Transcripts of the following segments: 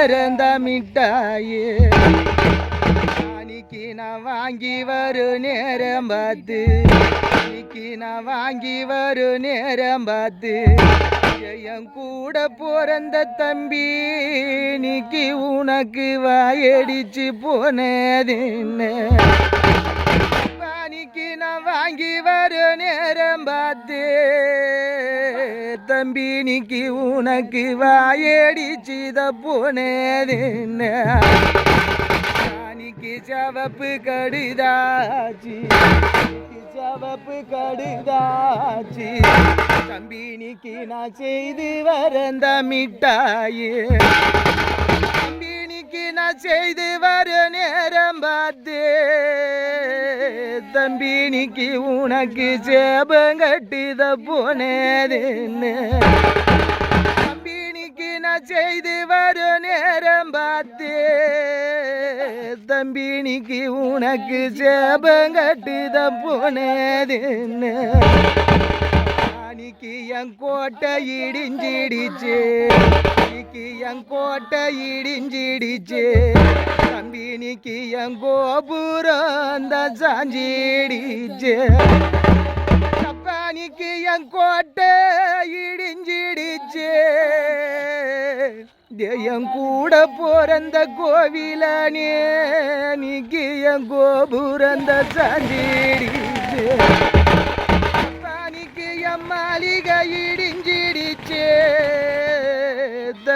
வரந்த மிட்டாயே அன்னைக்கு நான் வாங்கி வரு நேரம் பார்த்து. அன்னைக்கு நான் வாங்கி வரு நேரம் பார்த்து. என் கூட பிறந்த தம்பி இன்னைக்கு உனக்கு வாயடிச்சு போனது என்ன? பானிக்கு நான் வாங்கி வரு நேரம் பார்த்து. தம்பி நீக்கு உனக்கு வாயடி சீத என்ன பானிக்கு சவப்பு கடுதாச்சி. சவப்பு கடுதாச்சி. தம்பி நீக்கு நான் செய்து வரந்த மிட்டாயே. தம்பி தம்பினிக்கு நான் செய்து வர நேரம் பார்த்து தம்பி தம்பினிக்கு உனக்கு சேபம் கட்டுத போனேதுன்னு. தம்பினிக்கு நான் செய்து வரும் நேரம் பார்த்து. தம்பினிக்கு உனக்கு சேபம் கட்டுத போனேதுன்னு. கோட்டை இடிஞ்சிடிச்சு. அன்னைக்கு என் கோட்டை இடிஞ்சிடிச்சு. தம்பினிக்கு என் கோபுரம் அந்த சாஞ்சிடிச்சு. தப்பானிக்கு என் கோட்டை இடிஞ்சிடிச்சு. என் கூட பிறந்த கோவிலானே நீக்கு என் கோபுரந்த சாஞ்சிடிச்சு.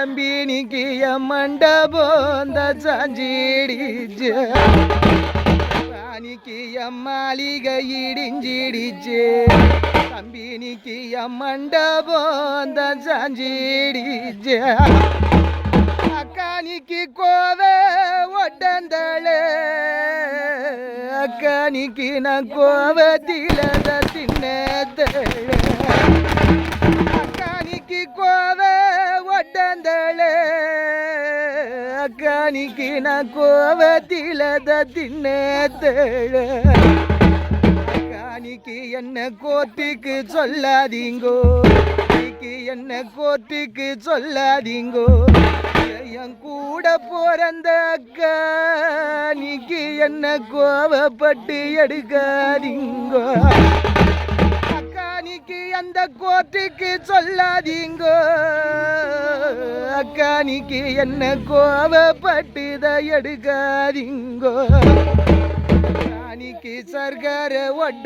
தம்பினிக்கு மண்டபோந்த மண்டபம் சாஞ்சிடிச்சு. பானிக்கு மாளிகை இடிஞ்சிடிச்சு. தம்பினிக்கு என் சாஞ்சிடிச்சு. அக்கானிக்கு கோவே ஒட்டந்தளே அக்கானிக்கு நான் கோவத்தில தின்னதளே அக்கானிக்கு நான் கோவத்தில தின்னதளே அக்கானிக்கு என்ன கோர்ட்டுக்கு சொல்லாதீங்கோ. அன்னைக்கு என்ன கோர்ட்டுக்கு சொல்லாதீங்கோ. என் கூட பிறந்த அக்கா நீக்கு என்ன கோவப்பட்டு எடுக்காதீங்கோ. அக்கா நீக்கு அந்த கோர்ட்டுக்கு சொல்லாதீங்கோ. அக்கானிக்கு என்ன கோவப்பட்டுத தான் எடுக்காதீங்கோ. அன்னைக்கு சர்க்கார ஒட்ட